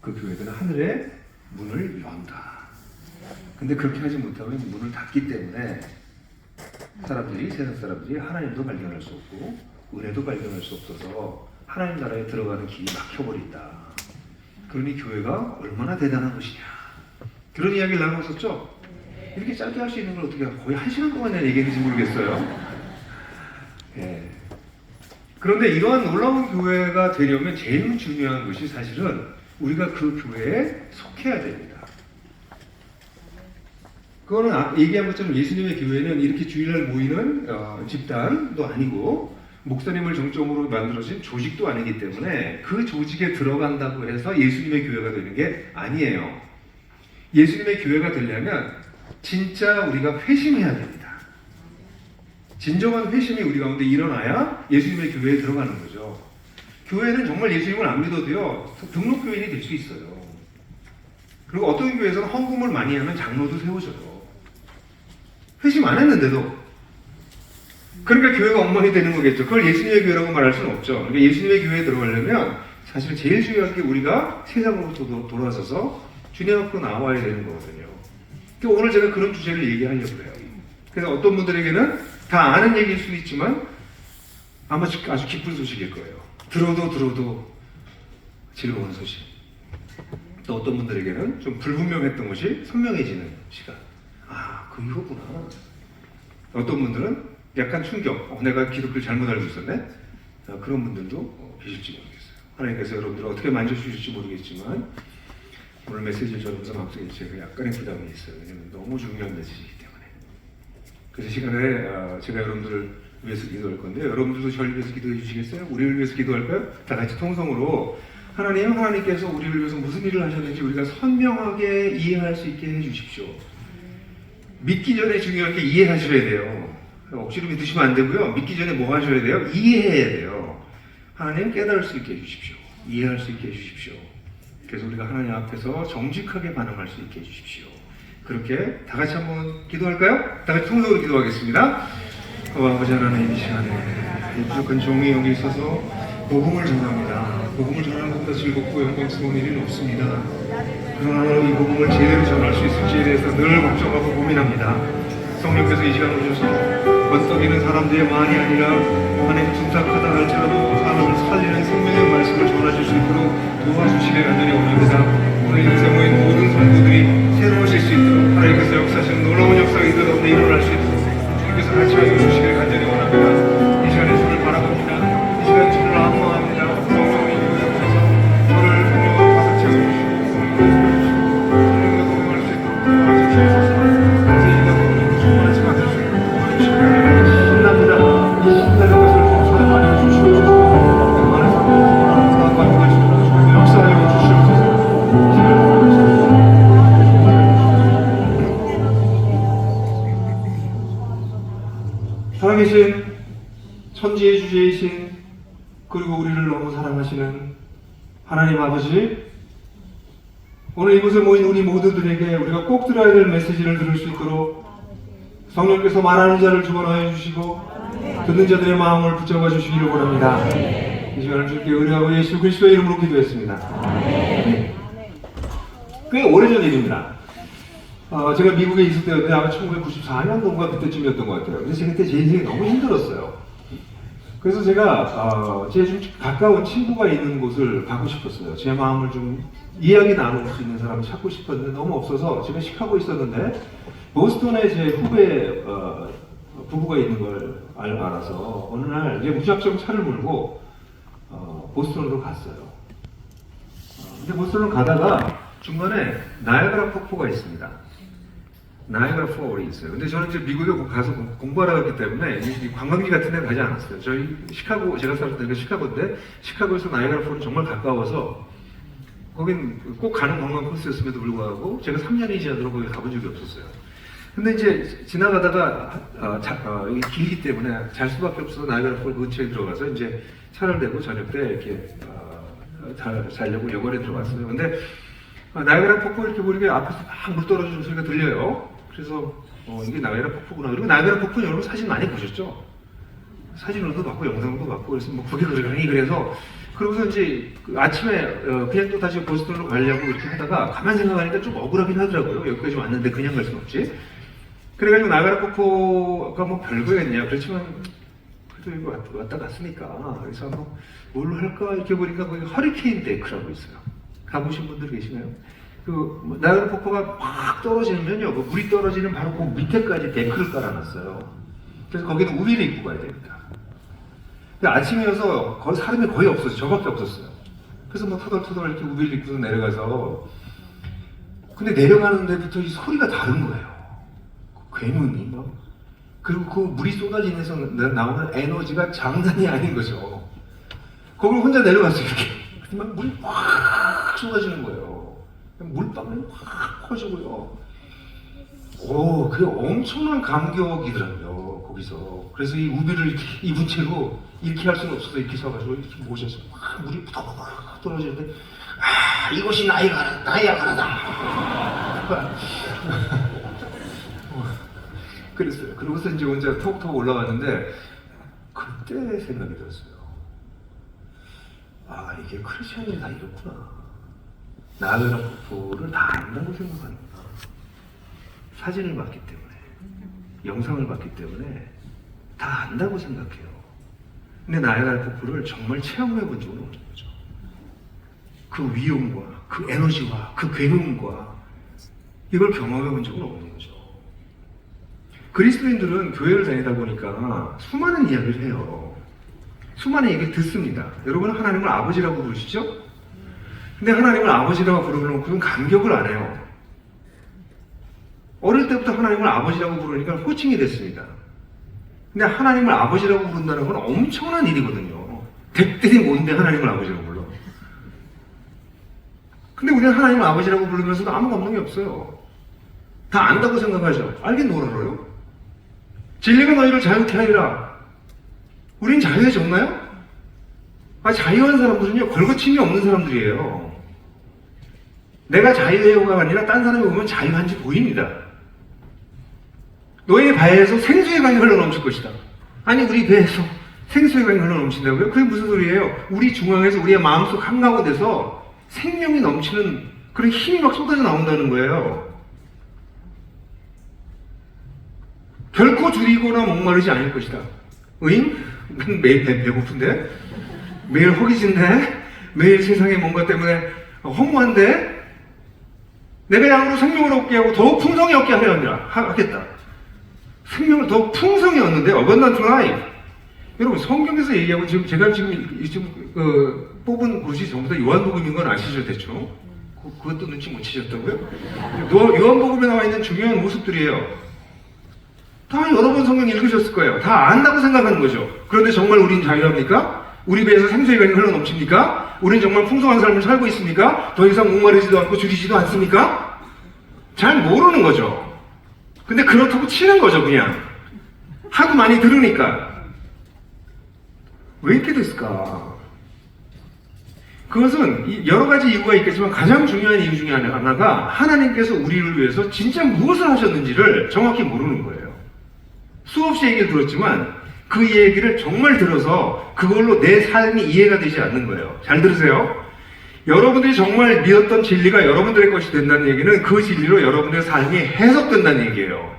그 교회들은 하늘의 문을 연다. 근데 그렇게 하지 못하면 문을 닫기 때문에 사람들이 세상 사람들이 하나님도 발견할 수 없고 은혜도 발견할 수 없어서 하나님 나라에 들어가는 길이 막혀버린다. 그러니 교회가 얼마나 대단한 것이냐. 그런 이야기를 나눴었죠. 이렇게 짧게 할 수 있는 걸 어떻게 거의 한 시간 동안 내가 얘기했는지 모르겠어요. 예. 그런데 이러한 놀라운 교회가 되려면 제일 중요한 것이 사실은 우리가 그 교회에 속해야 됩니다. 그거는 아- 얘기한 것처럼 예수님의 교회는 이렇게 주일날 모이는 어, 집단도 아니고 목사님을 정점으로 만들어진 조직도 아니기 때문에 그 조직에 들어간다고 해서 예수님의 교회가 되는 게 아니에요. 예수님의 교회가 되려면 진짜 우리가 회심해야 됩니다. 진정한 회심이 우리 가운데 일어나야 예수님의 교회에 들어가는 거죠. 교회는 정말 예수님을 안 믿어도요 등록 교인이 될 수 있어요. 그리고 어떤 교회에서는 헌금을 많이 하면 장로도 세워져요. 회심 안 했는데도 그러니까 교회가 엉망이 되는 거겠죠. 그걸 예수님의 교회라고 말할 수는 없죠. 그러니까 예수님의 교회에 들어가려면 사실 제일 중요한 게 우리가 세상으로부터 도- 돌아서서 주님 앞으로 나와야 되는 거거든요. 그러니까 오늘 제가 그런 주제를 얘기하려고 해요. 그래서 어떤 분들에게는 다 아는 얘기일 수 있지만 아마 아주 기쁜 소식일 거예요. 들어도 들어도 즐거운 소식. 또 어떤 분들에게는 좀 불분명했던 것이 선명해지는 시간. 아, 그 이거구나. 어떤 분들은 약간 충격. 어, 내가 기독교를 잘못 알고 있었네. 아, 그런 분들도 어, 계실지 모르겠어요. 하나님께서 여러분들 을 어떻게 만져주실지 모르겠지만 오늘 메시지를 전하면서 마음속에 제가 약간의 부담이 있어요. 왜냐면 너무 중요한 메시지이기 때문에. 그래서 시간에 어, 제가 여러분들을 위해서 기도할 건데 여러분들도 저를 위해서 기도해 주시겠어요? 우리를 위해서 기도할까요? 다 같이 통성으로 하나님 하나님께서 우리를 위해서 무슨 일을 하셨는지 우리가 선명하게 이해할 수 있게 해 주십시오. 믿기 전에 중요한 게 이해하셔야 돼요. 억지로 믿으시면 안 되고요. 믿기 전에 뭐 하셔야 돼요? 이해해야 돼요. 하나님 깨달을 수 있게 해 주십시오. 이해할 수 있게 해 주십시오. 그래서 우리가 하나님 앞에서 정직하게 반응할 수 있게 해 주십시오. 그렇게 다 같이 한번 기도할까요? 다 같이 통성으로 기도하겠습니다. 하나님 이 시간에 이 부족한 종이 여기 있어서 복음을 전합니다. 복음을 전하는 것보다 즐겁고 영광스러운 일은 없습니다. 그러나 이 복음을 제대로 전할 수 있을지에 대해서 늘 걱정하고 고민합니다. 성령께서 이 시간 오셔서 번떡이는 사람들의 말이 아니라 하나님 둔탁하다 할지라도 사람을 살리는 생명의 말씀을 전하실 수 있도록 도와주시길 간절히 원합니다. 이곳에 모인 모든 성도들이 새로우실 수 있도록 하나님께서 역사하시는 놀라운 역사가 이들 가운데 일어날 수 있도록 주님께서 같이 하여 주시길 간절히 하나님 아버지 오늘 이곳에 모인 우리 모두들에게 우리가 꼭 들어야 될 메시지를 들을 수 있도록 성령께서 말하는 자를 주관하여 주시고 듣는 자들의 마음을 붙잡아 주시기를 원합니다. 이 시간을 주께 의뢰하고 예수 그리스도의 이름으로 기도했습니다. 꽤 오래전 일입니다. 어, 제가 미국에 있을 때였는데 아마 1994년도인가 그때쯤이었던 것 같아요. 그래서 제가 그때 제 인생이 너무 힘들었어요. 그래서 제가 어, 제좀 가까운 친구가 있는 곳을 가고 싶었어요. 제 마음을 좀 이야기 나눌 수 있는 사람을 찾고 싶었는데 너무 없어서 제가 시카고에 있었는데 보스턴에 제 후배 어, 부부가 있는 걸 알, 알아서 어느 날 이제 무작정 차를 몰고 어, 보스턴으로 갔어요. 어, 근데 보스턴을 가다가 중간에 나야가라 폭포가 있습니다. 나이아가라 폴이 있어요. 근데 저는 이제 미국에 가서 공- 공부하러 갔기 때문에 관광지 같은 데 가지 않았어요. 저희 시카고, 제가 살았던 데가 시카고인데, 시카고에서 나이아가라 폴은 정말 가까워서, 거긴 꼭 가는 관광 코스였음에도 불구하고, 제가 3년이 지나도록 거기 가본 적이 없었어요. 근데 이제 지나가다가, 어, 자, 어, 여기 길기 때문에 잘 수밖에 없어서 나이아가라 폴 근처에 들어가서 이제 차를 대고 저녁 때 이렇게, 어, 자, 자려고 여관에 들어갔어요. 근데 아, 나이아가라 폭포 이렇게 보니까 앞에서 막 물 떨어지는 소리가 들려요. 그래서 어, 이게 나이아가라 폭포구나. 그리고 나이아가라 폭포 여러분 사진 많이 보셨죠? 사진으로도 봤고 영상으로도 봤고 그래서 뭐 그게 그러니 그래서 그러고서 이제 그 아침에 어, 그냥 또 다시 보스턴으로 가려고 이렇게 하다가 가만 생각하니까 좀 억울하긴 하더라고요. 여기까지 왔는데 그냥 갈 순 없지. 그래가지고 나가라 폭포가 뭐 별거였냐. 그렇지만 그래도 이거 왔- 왔다 갔으니까 그래서 한번 뭘로 할까 이렇게 보니까 거기 허리케인 데크라고 있어요. 가보신 분들 계시나요? 그 나가라 폭포가 팍 떨어지면요, 그 물이 떨어지는 바로 그 밑에까지 데크를 깔아놨어요. 그래서 거기는 우비를 입고 가야 됩니다. 근데 아침이어서 거의 사람이 거의 없었어요. 저밖에 없었어요. 그래서 뭐 터덜터덜 이렇게 우비를 입고 내려가서 근데 내려가는 데부터 이 소리가 다른 거예요. 괴문이 막 그리고 그 물이 쏟아지면서 나- 나오는 에너지가 장난이 아닌 거죠. 거기를 혼자 내려갔어요 이렇게. 막 물이 확 쏟아지는 거예요. 물방울이 확 퍼지고요. 오, 그게 엄청난 감격이더라고요, 거기서. 그래서 이 우비를 입은 채로 이렇게 할 수는 없어서 이렇게 서가지고 이렇게 모셔서 막 물이 푸덕푸덕 떨어지는데, 아, 이것이 나이가, 나이아가라다. 그랬어요. 그러고서 이제 혼자 톡톡 올라갔는데, 그때 생각이 들었어요. 아, 이게 크리스천이 다 이렇구나. 나그라 폭포를 다 안다고 생각하는구나. 사진을 봤기 때문에 영상을 봤기 때문에 다 안다고 생각해요. 근데 나야가라 폭포를 정말 체험해 본 적은 없는 거죠. 그 위험과 그 에너지와 그 괴로움과 이걸 경험해 본 적은 없는 거죠. 그리스도인들은 교회를 다니다 보니까 수많은 이야기를 해요. 수많은 얘기를 듣습니다. 여러분 하나님을 아버지라고 부르시죠? 근데 하나님을 아버지라고 부르면 그건 감격을 안 해요. 어릴 때부터 하나님을 아버지라고 부르니까 호칭이 됐습니다. 근데 하나님을 아버지라고 부른다는 건 엄청난 일이거든요. 대들이 뭔데 하나님을 아버지라고 불러. 근데 우리는 하나님을 아버지라고 부르면서도 아무 감동이 없어요. 다 안다고 생각하죠. 알긴 뭘 알아요? 진리가 너희를 자유케 하리라. 우린 자유해졌나요? 아, 자유한 사람들은요, 걸거침이 없는 사람들이에요. 내가 자유해요가 아니라 딴 사람이 보면 자유한지 보입니다. 너의 배에서 생수의 강이 흘러넘칠 것이다. 아니 우리 배에서 생수의 강이 흘러넘친다고요? 그게 무슨 소리예요? 우리 중앙에서 우리의 마음속 한가운데서 생명이 넘치는 그런 힘이 막 쏟아져 나온다는 거예요. 결코 줄이거나 목마르지 않을 것이다. 응? 매일 배, 배고픈데? 매일 허기진데? 매일 세상에 뭔가 때문에 허무한데? 내가 양으로 생명을 얻게 하고 더욱 풍성히 얻게 하려. 하겠다. 생명을 더 풍성히 얻는데 abundant life. 여러분 성경에서 얘기하고 지금 제가 지금 이- 지금 그 뽑은 곳이 전부 다 요한복음인 건 아시죠 대충? 그, 그것도 눈치 못 채셨다고요? 요- 요한복음에 나와 있는 중요한 모습들이에요. 다 여러 번 성경 읽으셨을 거예요. 다 안다고 생각하는 거죠. 그런데 정말 우린 자유합니까? 우리 배에서 생수의 강이 흘러 넘칩니까? 우린 정말 풍성한 삶을 살고 있습니까? 더 이상 목마르지도 않고 줄이지도 않습니까? 잘 모르는 거죠. 근데 그렇다고 치는 거죠, 그냥. 하도 많이 들으니까. 왜 이렇게 됐을까? 그것은 이 여러 가지 이유가 있겠지만 가장 중요한 이유 중에 하나가 하나님께서 우리를 위해서 진짜 무엇을 하셨는지를 정확히 모르는 거예요. 수없이 얘기를 들었지만 그 얘기를 정말 들어서 그걸로 내 삶이 이해가 되지 않는 거예요. 잘 들으세요. 여러분들이 정말 믿었던 진리가 여러분들의 것이 된다는 얘기는 그 진리로 여러분들의 삶이 해석된다는 얘기예요.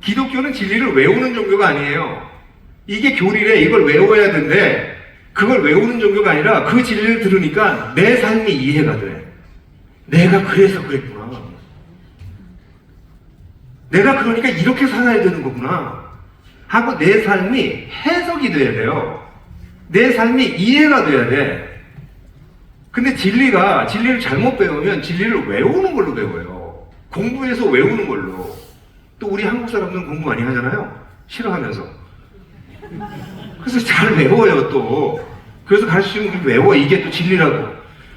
기독교는 진리를 외우는 종교가 아니에요. 이게 교리래, 이걸 외워야 된대. 그걸 외우는 종교가 아니라 그 진리를 들으니까 내 삶이 이해가 돼. 내가 그래서 그랬구나. 내가 그러니까 이렇게 살아야 되는 거구나. 하고 내 삶이 해석이 돼야 돼요. 내 삶이 이해가 돼야 돼. 근데 진리가, 진리를 잘못 배우면 진리를 외우는 걸로 배워요. 공부해서 외우는 걸로. 또 우리 한국 사람들은 공부 많이 하잖아요. 싫어하면서. 그래서 잘 외워요, 또. 그래서 가르치면 외워. 이게 또 진리라고.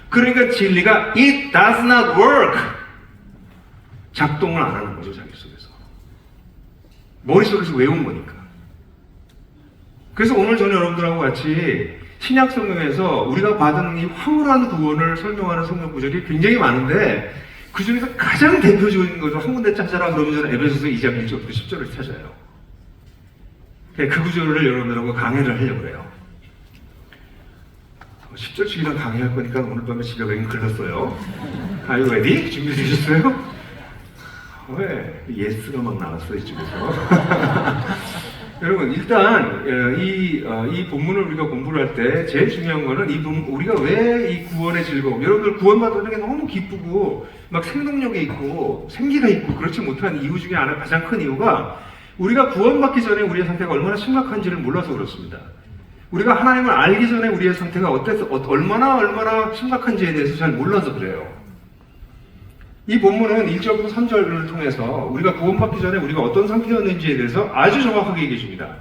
그러니까 진리가 it does not work. 작동을 안 하는 거죠, 자기 속에서. 머릿속에서 외운 거니까. 그래서 오늘 저는 여러분들하고 같이 신약 성경에서 우리가 받은 이 황홀한 구원을 설명하는 성경 구절이 굉장히 많은데 그 중에서 가장 대표적인 것을 한 군데 찾아라 그러면 저는 에베소서 2장 1절부터 10절을 찾아요. 그 구절을 여러분들하고 강의를 하려고 해요. 10절 주기랑 강의할 거니까 오늘 밤에 집에 가긴 글렀어요. Are you ready? 준비되셨어요? 왜? 예스가 막 나왔어 이쪽에서. 여러분 일단 어, 이, 어, 이 본문을 우리가 공부를 할 때 제일 중요한 거는 이 본, 우리가 왜 이 구원의 즐거움 여러분들 구원받는 게 너무 기쁘고 막 생동력이 있고 생기가 있고 그렇지 못한 이유 중에 하나 가장 큰 이유가 우리가 구원받기 전에 우리의 상태가 얼마나 심각한지를 몰라서 그렇습니다. 우리가 하나님을 알기 전에 우리의 상태가 어때서 어- 얼마나 얼마나 심각한지에 대해서 잘 몰라서 그래요. 이 본문은 1절부터 3절을 통해서 우리가 구원받기 전에 우리가 어떤 상태였는지에 대해서 아주 정확하게 얘기해 줍니다.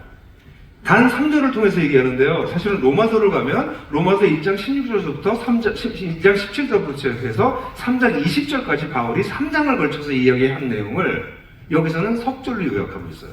단 3절을 통해서 얘기하는데요. 사실은 로마서를 가면 로마서 1장 16절부터 3장, 2장 17절부터 해서 3장 20절까지 바울이 3장을 걸쳐서 이야기한 내용을 여기서는 석절로 요약하고 있어요.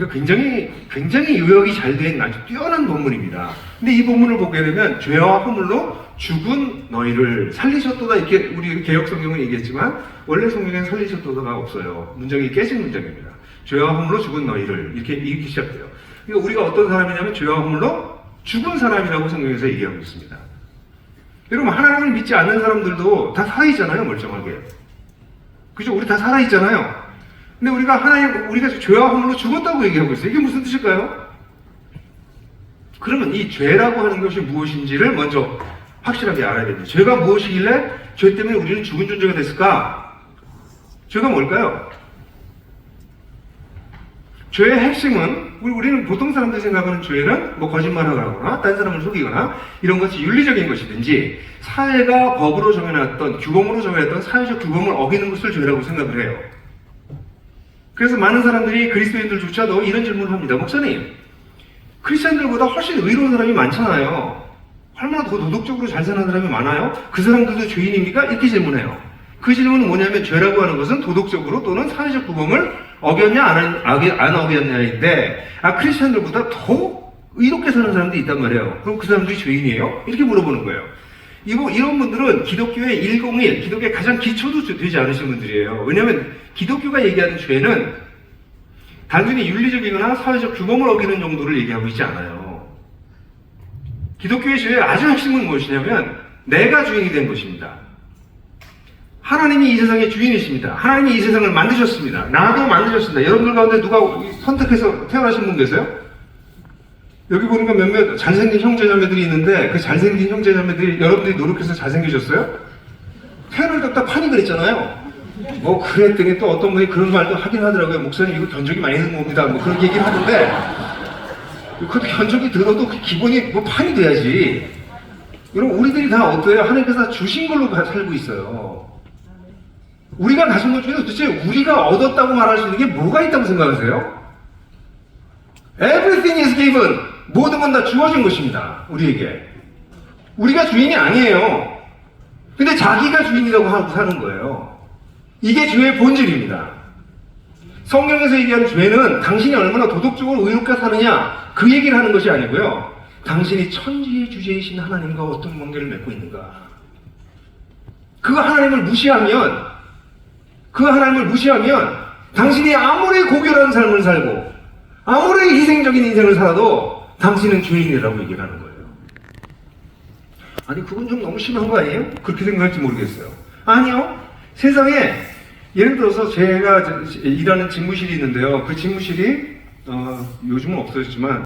그러니까 굉장히 굉장히 요약이 잘 된 아주 뛰어난 본문입니다. 근데 이 본문을 보게 되면 죄와 허물로 죽은 너희를 살리셨도다 이렇게 우리 개혁 성경은 얘기했지만 원래 성경에는 살리셨도다가 없어요. 문장이 깨진 문장입니다. 죄와 허물로 죽은 너희를 이렇게 이렇게 시작돼요. 그러니까 우리가 어떤 사람이냐면 죄와 허물로 죽은 사람이라고 성경에서 얘기하고 있습니다. 여러분 하나님을 믿지 않는 사람들도 다 살아있잖아요 멀쩡하게. 그죠? 우리 다 살아있잖아요. 근데 우리가 하나님, 우리가 죄와 허물로 죽었다고 얘기하고 있어요. 이게 무슨 뜻일까요? 그러면 이 죄라고 하는 것이 무엇인지를 먼저 확실하게 알아야 됩니다. 죄가 무엇이길래 죄 때문에 우리는 죽은 존재가 됐을까? 죄가 뭘까요? 죄의 핵심은 우리, 우리는 보통 사람들이 생각하는 죄는 뭐 거짓말을 하거나 딴 사람을 속이거나 이런 것이 윤리적인 것이든지 사회가 법으로 정해놨던 규범으로 정해놨던 사회적 규범을 어기는 것을 죄라고 생각을 해요. 그래서 많은 사람들이 그리스도인들조차도 이런 질문을 합니다. 목사님, 크리스천들보다 훨씬 의로운 사람이 많잖아요. 얼마나 더 도덕적으로 잘 사는 사람이 많아요? 그 사람들도 죄인입니까? 이렇게 질문해요. 그 질문은 뭐냐면 죄라고 하는 것은 도덕적으로 또는 사회적 구범을 어겼냐 안, 안, 안 어겼냐인데 아 크리스천들보다 더 의롭게 사는 사람들이 있단 말이에요. 그럼 그 사람들이 죄인이에요? 이렇게 물어보는 거예요. 이거, 이런 분들은 기독교의 101, 기독교의 가장 기초도 되지 않으신 분들이에요. 왜냐하면 기독교가 얘기하는 죄는 단순히 윤리적이거나 사회적 규범을 어기는 정도를 얘기하고 있지 않아요. 기독교의 죄의 아주 핵심은 무엇이냐면 내가 주인이 된 것입니다. 하나님이 이 세상의 주인이십니다. 하나님이 이 세상을 만드셨습니다. 나도 만드셨습니다. 여러분들 가운데 누가 선택해서 태어나신 분 계세요? 여기 보니까 몇몇 잘생긴 형제자매들이 있는데 그 잘생긴 형제자매들이 여러분들이 노력해서 잘생기셨어요? 태어날 때부터 판이 그랬잖아요. 뭐 그랬더니 또 어떤 분이 그런 말도 하긴 하더라고요. 목사님 이거 견적이 많이 든 겁니다. 뭐 그런 얘기를 하는데 그 견적이 들어도 그 기본이 뭐 판이 돼야지. 여러분 우리들이 다 어때요? 하나님께서 주신 걸로 가- 살고 있어요. 우리가 가진 것 중에 도대체 우리가 얻었다고 말할 수 있는 게 뭐가 있다고 생각하세요? Everything is given. 모든 건 다 주어진 것입니다. 우리에게. 우리가 주인이 아니에요. 근데 자기가 주인이라고 하고 사는 거예요. 이게 죄의 본질입니다. 성경에서 얘기하는 죄는 당신이 얼마나 도덕적으로 의롭게 사느냐 그 얘기를 하는 것이 아니고요. 당신이 천지의 주제이신 하나님과 어떤 관계를 맺고 있는가. 그 하나님을 무시하면 그 하나님을 무시하면 당신이 아무리 고결한 삶을 살고 아무리 희생적인 인생을 살아도 당신은 죄인이라고 얘기를 하는 거예요. 아니 그건 좀 너무 심한 거 아니에요? 그렇게 생각할지 모르겠어요. 아니요. 세상에 예를 들어서 제가 일하는 집무실이 있는데요. 그 집무실이 어, 요즘은 없어졌지만